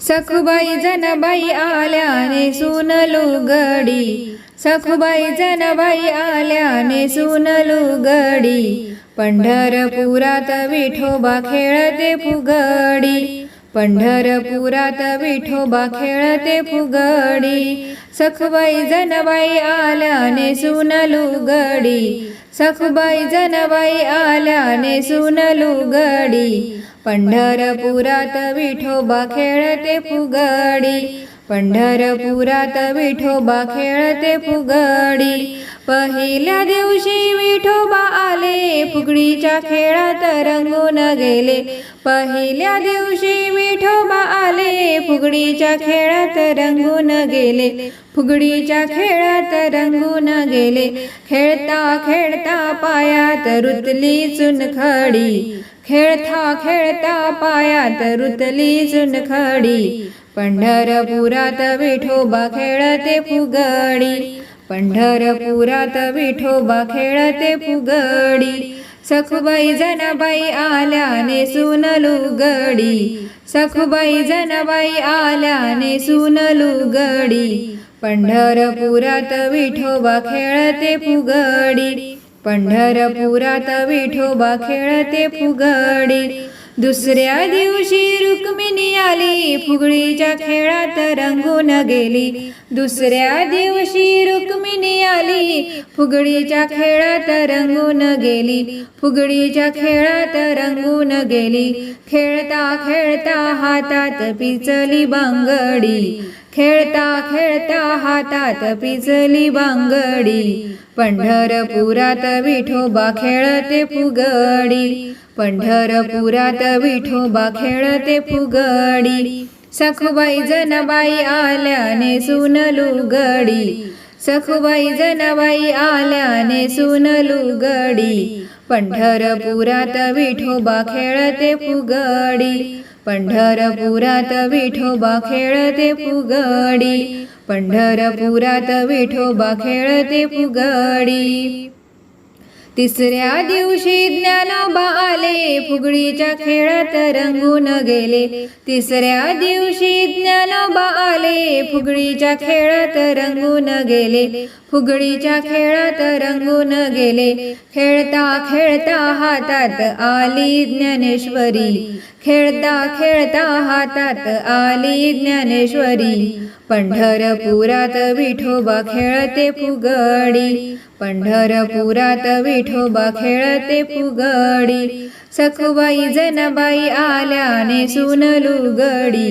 सखुबाई जनाबाई आल्याने सुनलू गडी. सखुबाई जनाबाई आल्याने सुनलू गडी. पंढरपुरात विठोबा खेळते फुगडी. पंढरपुरात विठोबा खेळते फुगडी. सखबाई जनबाई आल्याने सुनलू गडी सखुबाई जनाबाई आल्याने सुनलू गडी पंढरपुरात विठोबा खेळते फुगडी. पंढरपुरात विठोबा खेळते फुगडी. पहिल्या दिवशी विठोबा आले फुगडीच्या खेळात रंगून गेले. पहिल्या दिवशी विठोबा आले फुगडीच्या खेळात रंगून गेले. फुगडीच्या खेळात रंगून गेले. खेळता खेळता पायात रुतली चुनखडी. खेळता खेळता पायात रुतली चुनखडी पंढरपुरात विठोबा खेळते फुगडी. पंढरपुरात विठोबा खेळते फुगडी. सखुबाई जनाबाई आल्याने सुनलू गडी सखुबाई जनाबाई आल्याने सुनलू गडी पंढरपुरात विठोबा खेळते फुगडी. पंढरपुरात विठोबा खेळते फुगडी. दुसऱ्या दिवशी रुक्मिणी आली. फुगडीच्या खेळात रंगून गेली. दुसऱ्या दिवशी रुक्मिणी आली. फुगडीच्या खेळात रंगून गेली. फुगडीच्या खेळात रंगून गेली. खेळता खेळता हातात पिचली बांगडी. खेळता खेळता हातात पिजली बांगडी. पंढरपुरात विठोबा खेळते फुगडी. पंढरपुरात विठोबा खेळते फुगडी. सखबाई जनाबाई आल्याने सुन लुगडी. सखबाई जनाबाई आल्याने सुन लुगडी. पंढरपुरात विठोबा खेळते फुगडी. पंढरपुरात विठोबा खेळते फुगडी. पंढरपुरात विठोबा खेळते फुगडी. तिसऱ्या दिवशी ज्ञानोबा आले फुगडीच्या खेळात रंगून गेले. तिसऱ्या दिवशी ज्ञानोबा आले फुगडीच्या खेळात रंगून गेले. फुगडीच्या खेळात रंगून गेले. खेळता खेळता हातात आली ज्ञानेश्वरी. खेळता खेळता हातात आली ज्ञानेश्वरी. पंढरपुरात विठोबा खेळते फुगडी. पंढरपुरात विठोबा खेळते फुगडी. सखुबाई जनाबाई आल्याने सुनलू गडी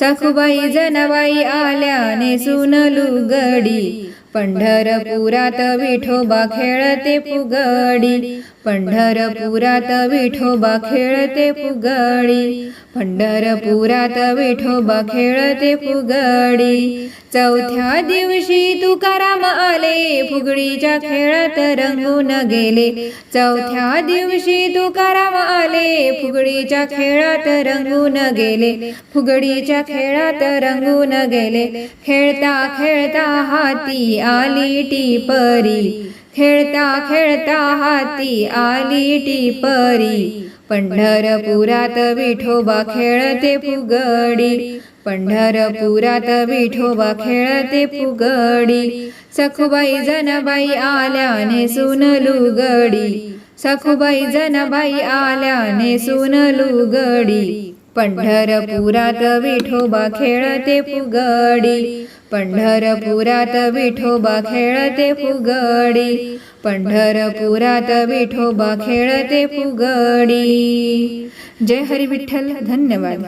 सखुबाई जनाबाई आल्याने सुनलू गडी पंढरपुरात विठोबा खेळते फुगडी. पंढरपुरात विठोबा खेळते फुगडी. पंढरपुरात विठोबा खेळते फुगडी. चौथ्या दिवशी तुकाराम आले फुगडीच्या खेळात रंगून गेले. चौथ्या दिवशी तुकाराम आले फुगडीच्या खेळात रंगून गेले. फुगडीच्या खेळात रंगून गेले. खेळता खेळता हाती आली टी परी खेळता खेळता हाती आली टिपरी. पंढरपुरात विठोबा खेळते फुगडी. पंढरपुरात विठोबा खेळते फुगडी. सखुबाई जनबाई आल्याने सुनलू लुगडी. सखुबाई जनबाई आल्याने सुनलू लुगडी. पंढरपुरात विठोबा खेळते फुगडी. पंढरपुरात विठोबा खेळते फुगडी. पंढरपुरात विठोबा खेळते फुगडी. जय हरी विठ्ठल धन्यवाद.